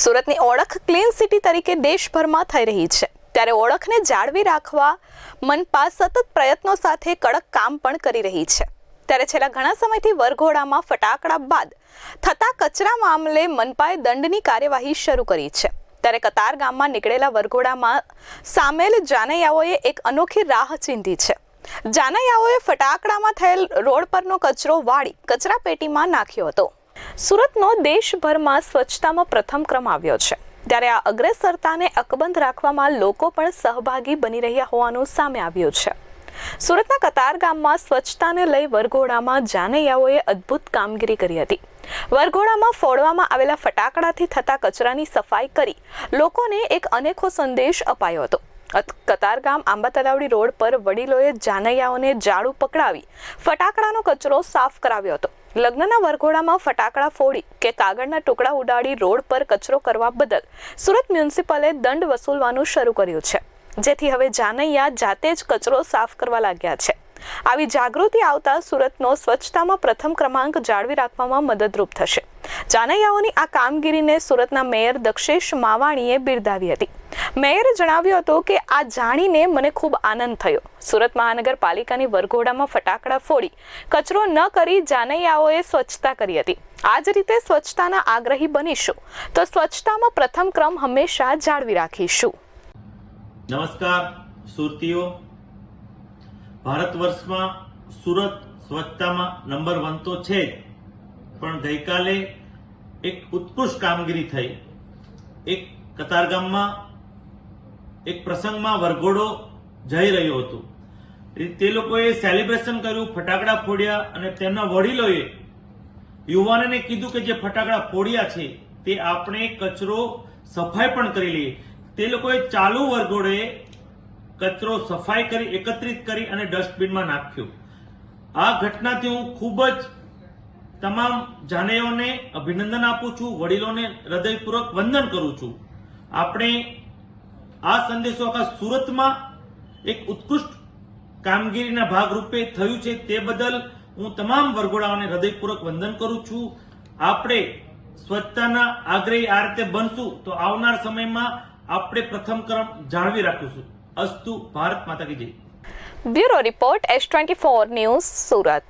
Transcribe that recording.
સુરતની ઓળખ clean city તરીકે દેશભરમાં થઈ રહી છે. ત્યારે ઓળખને જાળવી રાખવા મનપા સતત પ્રયત્નો સાથે કડક કામ પણ કરી રહી છે. ત્યારે છેલ્લા ઘણા સમયથી વરઘોડામાં ફટાકડા બાદ થતા કચરા મામલે મનપાએ દંડની કાર્યવાહી શરૂ કરી છે. ત્યારે કતાર ગામમાં નીકળેલા વરઘોડામાં સામેલ જાનૈયાઓએ એક અનોખી રાહ ચીંધી છે. જાનૈયાઓએ ફટાકડામાં થયેલ રોડ પરનો કચરો વાળી કચરા પેટીમાં નાખ્યો હતો. સુરતનો દેશભરમાં સ્વચ્છતામાં પ્રથમ ક્રમ આવ્યો છે. ત્યારે આ અગ્રેસરતાને અકબંધ રાખવામાં લોકો પણ સહભાગી બની રહ્યા હોવાનું સામે આવ્યું છે. સુરતના કતાર ગામમાં સ્વચ્છતાને લઈ વરઘોડામાં જાનૈયાઓએ અદ્ભુત કામગીરી કરી હતી. વરઘોડામાં ફોડવામાં આવેલા ફટાકડાથી થતા કચરાની સફાઈ કરી લોકોને એક અનેખો સંદેશ અપાયો હતો. કતારગામ આંબા તલાવડી રોડ પર વડીલોએ જાનૈયાઓને જાડુ પકડાવી ફટાકડાનો કચરો સાફ કરાવ્યો હતો. લગ્નના વરઘોડામાં ફટાકડા ફોડી કે કાગળના ટુકડા ઉડાડી રોડ પર કચરો કરવા બદલ સુરત મ્યુનિસિપલે દંડ વસૂલવાનું શરૂ કર્યું છે. જેથી હવે જાનૈયા જાતે જ કચરો સાફ કરવા લાગ્યા છે. આવી જાગૃતિ આવતા સુરતનો સ્વચ્છતામાં પ્રથમ ક્રમાંક જાળવી રાખવામાં મદદરૂપ થશે. જાનૈયાઓની આ કામગીરીને સુરતના મેયર દક્ષેશ માવાણીએ બિરદાવી હતી. મેયરે જણાવ્યું હતું કે આ જાણીને મને ખૂબ આનંદ થયો. સુરત મહાનગરપાલિકાની વરઘોડામાં ફટાકડા ફોડી કચરો ન કરી જાનૈયાઓએ સ્વચ્છતા કરી હતી. આ જ રીતે સ્વચ્છતાના આગ્રહી બનીશું તો સ્વચ્છતામાં પ્રથમ ક્રમ હંમેશા જાળવી રાખીશું. નમસ્કાર, સુરતીઓ. ભારત વર્ષમાં સુરત સ્વચ્છતામાં નંબર વન તો છે જ. પણ ગઈકાલે એક ઉત્કૃષ્ટ કામગીરી થઈ. એક કતારગામમાં, એક પ્રસંગમાં વરઘોડો જઈ રહ્યો હતો. તે લોકોએ સેલિબ્રેશન કર્યું, ફટાકડા ફોડ્યા અને તેમના વડીલોએ યુવાનોને કીધું કે જે ફટાકડા ફોડ્યા છે, તે આપણે કચરો સફાઈ પણ કરી લઈએ. તે લોકોએ ચાલુ વરઘોડે કચરો સફાઈ કરી, એકત્રિત કરી અને ડસ્ટબિનમાં નાખ્યો. આ ઘટનાથી હું ખૂબ જ તમામ જાનેઓને અભિનંદન આપું છું, વડીલોને હૃદયપૂર્વક વંદન કરું છું. આપણે આ સંદેશો આખા સુરતમાં એક ઉત્કૃષ્ટ કામગીરીના ભાગરૂપે થયું છે, તે બદલ હું તમામ વરઘોડાઓને હૃદયપૂર્વક વંદન કરું છું. આપણે સ્વચ્છતાના આગ્રહી આ રીતે બનશું તો આવનાર સમયમાં આપણે પ્રથમ ક્રમ જાળવી રાખીશું. અસ્તુ ભારત માતા કી જય. Bureau report S twenty four news Surat.